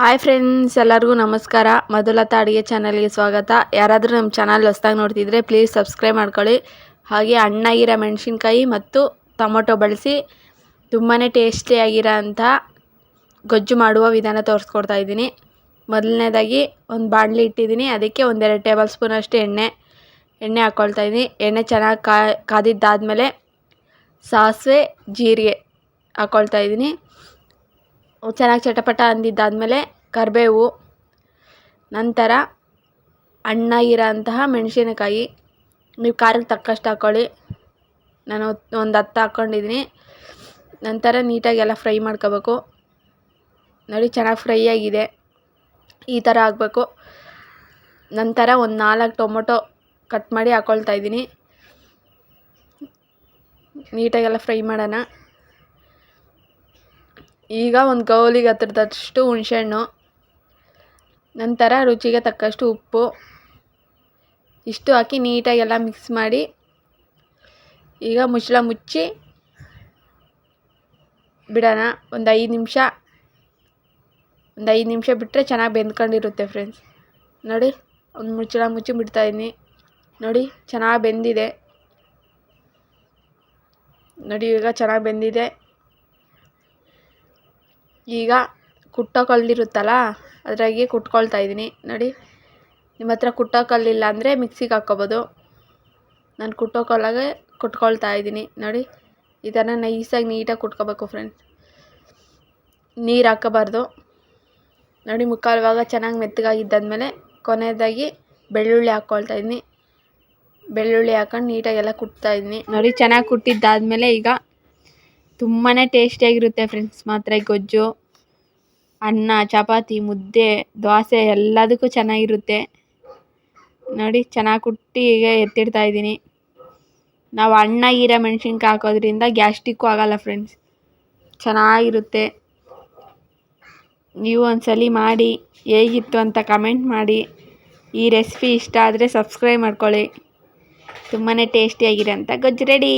Hi friends ಎಲ್ಲರಿಗೂ ನಮಸ್ಕಾರ. ಮಧುಲತಾ ಅಡುಗೆ ಚಾನಲ್ಗೆ ಸ್ವಾಗತ. ಯಾರಾದರೂ ನಮ್ಮ ಚಾನಲ್ ಹೊಸ್ದಾಗಿ ನೋಡ್ತಿದ್ರೆ ಪ್ಲೀಸ್ ಸಬ್ಸ್ಕ್ರೈಬ್ ಮಾಡ್ಕೊಳ್ಳಿ. ಹಾಗೆ ಹಣ್ಣಾಗಿರೋ ಮೆಣಸಿನ್ಕಾಯಿ ಮತ್ತು ಟೊಮೊಟೊ ಬಳಸಿ ತುಂಬಾ ಟೇಸ್ಟಿಯಾಗಿರೋ ಅಂಥ ಗೊಜ್ಜು ಮಾಡುವ ವಿಧಾನ ತೋರಿಸ್ಕೊಡ್ತಾ ಇದ್ದೀನಿ. ಮೊದಲನೇದಾಗಿ ಒಂದು ಬಾಣಲಿ ಇಟ್ಟಿದ್ದೀನಿ. ಅದಕ್ಕೆ ಒಂದೆರಡು ಟೇಬಲ್ ಸ್ಪೂನಷ್ಟು ಎಣ್ಣೆ ಎಣ್ಣೆ ಹಾಕ್ಕೊಳ್ತಾ ಇದ್ದೀನಿ. ಎಣ್ಣೆ ಚೆನ್ನಾಗಿ ಕಾ, ಕಾದಿದ್ದಾದಮೇಲೆ ಸಾಸಿವೆ, ಜೀರಿಗೆ ಹಾಕ್ಕೊಳ್ತಾ ಇದ್ದೀನಿ. ಚೆನ್ನಾಗಿ ಚಟಪಟ ಅಂದಿದ್ದಾದಮೇಲೆ ಕರಿಬೇವು, ನಂತರ ಅಣ್ಣ ಅಂತಹ ಮೆಣಸಿನಕಾಯಿ. ನೀವು ಖಾರಕ್ಕೆ ತಕ್ಕಷ್ಟು ಹಾಕ್ಕೊಳ್ಳಿ ನಾನು ಒಂದು ಹತ್ತು ಹಾಕ್ಕೊಂಡಿದ್ದೀನಿ. ನಂತರ ನೀಟಾಗಿ ಎಲ್ಲ ಫ್ರೈ ಮಾಡ್ಕೋಬೇಕು. ನೋಡಿ, ಚೆನ್ನಾಗಿ ಫ್ರೈ ಆಗಿದೆ. ಈ ಥರ ಆಗಬೇಕು ನಂತರ ಒಂದು ನಾಲ್ಕು ಟೊಮೊಟೊ ಕಟ್ ಮಾಡಿ ಹಾಕ್ಕೊಳ್ತಾ ಇದ್ದೀನಿ. ನೀಟಾಗೆಲ್ಲ ಫ್ರೈ ಮಾಡೋಣ. ಈಗ ಒಂದು ಕೌಲಿಗೆ ಹತ್ತಿರದಷ್ಟು ಹುಣಸೆಹಣ್ಣು, ನಂತರ ರುಚಿಗೆ ತಕ್ಕಷ್ಟು ಉಪ್ಪು, ಇಷ್ಟು ಹಾಕಿ ನೀಟಾಗಿ ಎಲ್ಲ ಮಿಕ್ಸ್ ಮಾಡಿ, ಈಗ ಮುಚ್ಚಳ ಮುಚ್ಚಿ ಬಿಡೋಣ. ಒಂದು ಐದು ನಿಮಿಷ, ಒಂದು ಐದು ನಿಮಿಷ ಬಿಟ್ಟರೆ ಚೆನ್ನಾಗಿ ಬೆಂದ್ಕೊಂಡಿರುತ್ತೆ ಫ್ರೆಂಡ್ಸ್ ನೋಡಿ, ಒಂದು ಮುಚ್ಚಳ ಮುಚ್ಚಿ ಬಿಡ್ತಾಯಿದ್ದೀನಿ ನೋಡಿ, ಚೆನ್ನಾಗಿ ಬೆಂದಿದೆ. ನೋಡಿ, ಈಗ ಚೆನ್ನಾಗಿ ಬೆಂದಿದೆ. ಈಗ ಕುಟ್ಟೋ ಕಲ್ಲಿರುತ್ತಲ್ಲ ಅದರಾಗೆ ಕುಟ್ಕೊಳ್ತಾ ಇದ್ದೀನಿ. ನೋಡಿ, ನಿಮ್ಮ ಹತ್ರ ಕುಟ್ಟೋ ಕಲ್ಲಿಲ್ಲ ಅಂದರೆ ಮಿಕ್ಸಿಗೆ ಹಾಕ್ಕೊಬೋದು. ನಾನು ಕುಟ್ಟೋ ಕಲ್ಲಾಗೆ ಕುಟ್ಕೊಳ್ತಾ ಇದ್ದೀನಿ. ನೋಡಿ ಈ ಥರ ನೈಸಾಗಿ ನೀಟಾಗಿ ಕುಟ್ಕೋಬೇಕು ಫ್ರೆಂಡ್ಸ್ ನೀರು ಹಾಕೋಬಾರ್ದು. ನೋಡಿ ಮುಕ್ಕಾಲು ಭಾಗ ಚೆನ್ನಾಗಿ ಮೆತ್ತಗಾಗಿದ್ದಾದ್ಮೇಲೆ ಕೊನೆಯದಾಗಿ ಬೆಳ್ಳುಳ್ಳಿ ಹಾಕ್ಕೊಳ್ತಾ ಇದ್ದೀನಿ. ಬೆಳ್ಳುಳ್ಳಿ ಹಾಕೊಂಡು ನೀಟಾಗೆಲ್ಲ ಕುಟ್ತಾ ಇದ್ದೀನಿ. ನೋಡಿ, ಚೆನ್ನಾಗಿ ಕುಟ್ಟಿದ್ದಾದಮೇಲೆ ಈಗ ತುಂಬಾ ಟೇಸ್ಟಿಯಾಗಿರುತ್ತೆ ಫ್ರೆಂಡ್ಸ್ ಮಾತ್ರ, ಗೊಜ್ಜು, ಅನ್ನ, ಚಪಾತಿ, ಮುದ್ದೆ, ದೋಸೆ ಎಲ್ಲದಕ್ಕೂ ಚೆನ್ನಾಗಿರುತ್ತೆ. ನೋಡಿ, ಚೆನ್ನಾಗಿ ಕುಟ್ಟಿ ಈಗ ಎತ್ತಿಡ್ತಾ ಇದ್ದೀನಿ. ನಾವು ಅಣ್ಣ ಈರ ಮೆಣಸಿನ್ಕಾಯಿ ಹಾಕೋದ್ರಿಂದ ಗ್ಯಾಸ್ಟಿಕ್ಕೂ ಆಗೋಲ್ಲ ಫ್ರೆಂಡ್ಸ್ ಚೆನ್ನಾಗಿರುತ್ತೆ. ನೀವು ಒಂದ್ಸಲಿ ಮಾಡಿ, ಹೇಗಿತ್ತು ಅಂತ ಕಮೆಂಟ್ ಮಾಡಿ. ಈ ರೆಸಿಪಿ ಇಷ್ಟ ಆದರೆ ಸಬ್ಸ್ಕ್ರೈಬ್ ಮಾಡ್ಕೊಳ್ಳಿ. ತುಂಬಾ ಟೇಸ್ಟಿಯಾಗಿರೋಂಥ ಗೊಜ್ಜು ರೆಡಿ